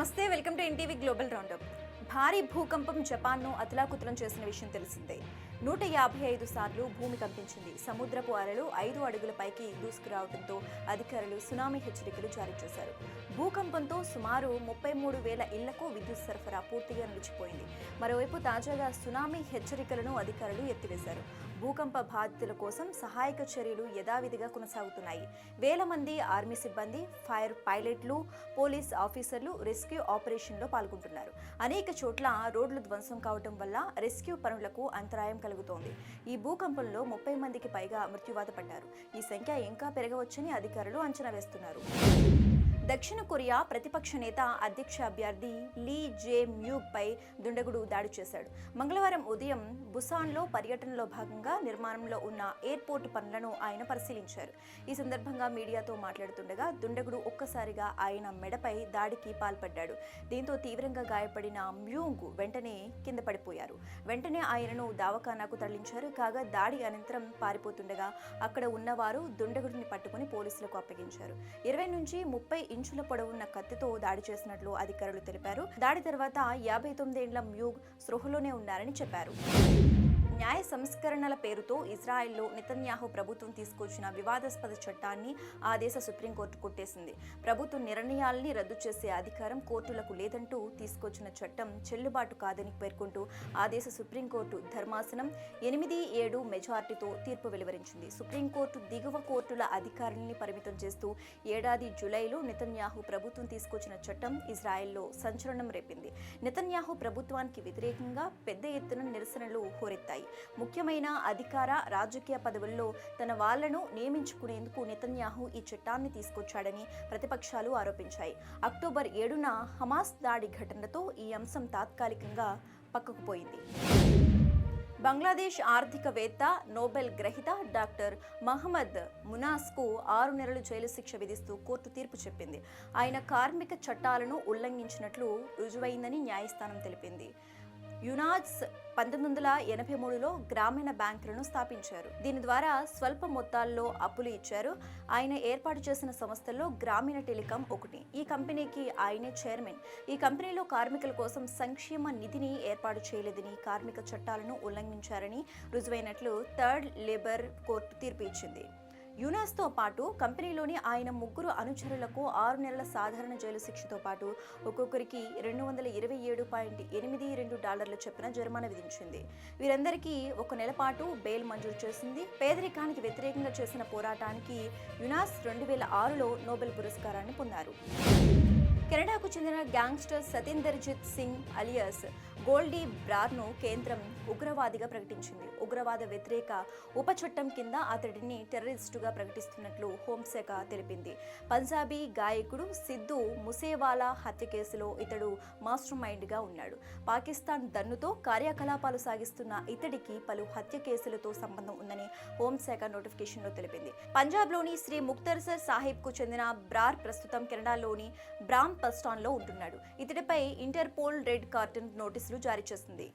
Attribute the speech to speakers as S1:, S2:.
S1: నమస్తే welcome to NTV global roundup. భారీ భూకంపం జపాన్ను అతలాకుతలం చేసిన విషయం తెలిసిందే. నూట యాభై ఐదు సార్లు భూమి కంపించింది. సముద్రపు అలలు ఐదు అడుగుల పైకి దూసుకురావడంతో అధికారులు సునామీ హెచ్చరికలు జారీ చేశారు. భూకంపంతో సుమారు ముప్పై మూడు వేల ఇళ్ళకు విద్యుత్ సరఫరా పూర్తిగా నిలిచిపోయింది. మరోవైపు తాజాగా సునామీ హెచ్చరికలను అధికారులు ఎత్తివేశారు. భూకంప బాధితుల కోసం సహాయక చర్యలు యథావిధిగా కొనసాగుతున్నాయి. వేల మంది ఆర్మీ సిబ్బంది ఫైర్ పైలట్లు పోలీస్ ఆఫీసర్లు రెస్క్యూ ఆపరేషన్లో పాల్గొంటున్నారు. అనేక చోట్ల రోడ్లు ధ్వంసం కావడం వల్ల రెస్క్యూ పనులకు అంతరాయం కలుగుతోంది. ఈ భూకంపంలో ముప్పై మందికి పైగా మృత్యువాత పడ్డారు. ఈ సంఖ్య ఇంకా పెరగవచ్చని అధికారులు అంచనా వేస్తున్నారు. దక్షిణ కొరియా ప్రతిపక్ష నేత అధ్యక్ష అభ్యర్థి లీ జే మ్యూగ్ పై దుండగుడు దాడి చేశాడు. మంగళవారం ఉదయం బుసాన్లో పర్యటనలో భాగంగా నిర్మాణంలో ఉన్న ఎయిర్పోర్ట్ పనులను ఆయన పరిశీలించారు. ఈ సందర్భంగా మీడియాతో మాట్లాడుతుండగా దుండగుడు ఒక్కసారిగా ఆయన మెడపై దాడికి పాల్పడ్డాడు. దీంతో తీవ్రంగా గాయపడిన మ్యూంగ్ వెంటనే కింద పడిపోయారు. వెంటనే ఆయనను దావఖానాకు తరలించారు. కాగా దాడి అనంతరం పారిపోతుండగా అక్కడ ఉన్నవారు దుండగుడిని పట్టుకుని పోలీసులకు అప్పగించారు. ఇరవై నుంచి ముప్పై ఇంచుల పొడవున్న కత్తితో దాడి చేసినట్లు అధికారులు తెలిపారు. దాడి తర్వాత యాభై తొమ్మిదేండ్ల మ్యూగ్ స్పృహలోనే ఉన్నారని చెప్పారు. న్యాయ సంస్కరణల పేరుతో ఇజ్రాయెల్లో నితన్యాహు ప్రభుత్వం తీసుకొచ్చిన వివాదాస్పద చట్టాన్ని ఆ దేశ సుప్రీంకోర్టు కొట్టేసింది. ప్రభుత్వ నిర్ణయాల్ని రద్దు చేసే అధికారం కోర్టులకు లేదంటూ తీసుకొచ్చిన చట్టం చెల్లుబాటు కాదని పేర్కొంటూ ఆ దేశ సుప్రీంకోర్టు ధర్మాసనం ఎనిమిది ఏడు మెజార్టీతో తీర్పు వెలువరించింది. సుప్రీంకోర్టు దిగువ కోర్టుల అధికారుల్ని పరిమితం చేస్తూ ఏడాది జూలైలో నితన్యాహు ప్రభుత్వం తీసుకొచ్చిన చట్టం ఇజ్రాయెల్లో సంచలనం రేపింది. నితన్యాహు ప్రభుత్వానికి వ్యతిరేకంగా పెద్ద ఎత్తున నిరసనలు హోరెత్తాయి. ముఖ్యమైన అధికార రాజకీయ పదవుల్లో తన వాళ్ళను నియమించుకునేందుకు నెతన్యాహు ఈ చట్టాన్ని తీసుకొచ్చాడని ప్రతిపక్షాలు ఆరోపించాయి. అక్టోబర్ ఏడున హమాస్ దాడి ఘటనతో ఈ అంశం తాత్కాలికంగా పక్కకు పోయింది. బంగ్లాదేశ్ ఆర్థికవేత్త నోబెల్ గ్రహీత డాక్టర్ మహమ్మద్ మునాస్కు ఆరు నెలలు జైలు శిక్ష విధిస్తూ కోర్టు తీర్పు చెప్పింది. ఆయన కార్మిక చట్టాలను ఉల్లంఘించినట్లు రుజువైందని న్యాయస్థానం తెలిపింది. యునాజ్ పంతొమ్మిది వందల ఎనభై మూడులో గ్రామీణ బ్యాంకులను స్థాపించారు. దీని ద్వారా స్వల్ప మొత్తాల్లో అప్పులు ఇచ్చారు. ఆయన ఏర్పాటు చేసిన సంస్థల్లో గ్రామీణ టెలికాం ఒకటి. ఈ కంపెనీకి ఆయనే చైర్మన్. ఈ కంపెనీలో కార్మికుల కోసం సంక్షేమ నిధిని ఏర్పాటు చేయలేదని కార్మిక చట్టాలను ఉల్లంఘించారని రుజువైనట్లు థర్డ్ లేబర్ కోర్టు తీర్పు ఇచ్చింది. యునాస్తో పాటు కంపెనీలోని ఆయన ముగ్గురు అనుచరులకు ఆరు నెలల సాధారణ జైలు శిక్షతో పాటు ఒక్కొక్కరికి రెండు వందల ఇరవై ఏడు పాయింట్ ఎనిమిది రెండు డాలర్ల చొప్పున జరిమానా విధించింది. వీరందరికీ ఒక నెల పాటు బెయిల్ మంజూరు చేసింది. పేదరికానికి వ్యతిరేకంగా చేసిన పోరాటానికి యునాస్ రెండు వేల ఆరులో నోబెల్ పురస్కారాన్ని పొందారు. కెనడాకు చెందిన గ్యాంగ్స్టర్ సతీందర్జిత్ సింగ్ అలియాస్ గోల్డీ బ్రార్ను కేంద్రం ఉగ్రవాదిగా ప్రకటించింది. ఉగ్రవాద వ్యతిరేక ఉపచట్టం కింద అతడిని టెర్రరిస్టుగా ప్రకటిస్తున్నట్లు హోంశాఖ తెలిపింది. పంజాబీ గాయకుడు సిద్ధు ముసేవాలా హత్య కేసులో ఇతడు మాస్టర్ మైండ్గా ఉన్నాడు. పాకిస్తాన్ దన్నుతో కార్యకలాపాలు సాగిస్తున్న ఇతడికి పలు హత్య కేసులతో సంబంధం ఉందని హోంశాఖ నోటిఫికేషన్లో తెలిపింది. పంజాబ్లోని శ్రీ ముక్తర్సర్ సాహిబ్కు చెందిన బ్రార్ ప్రస్తుతం కెనడాలోని బ్రామ్ పస్టాన్లో ఉంటున్నాడు. ఇతడిపై ఇంటర్పోల్ రెడ్ కార్టన్ నోటీసులు జారీ చేసింది.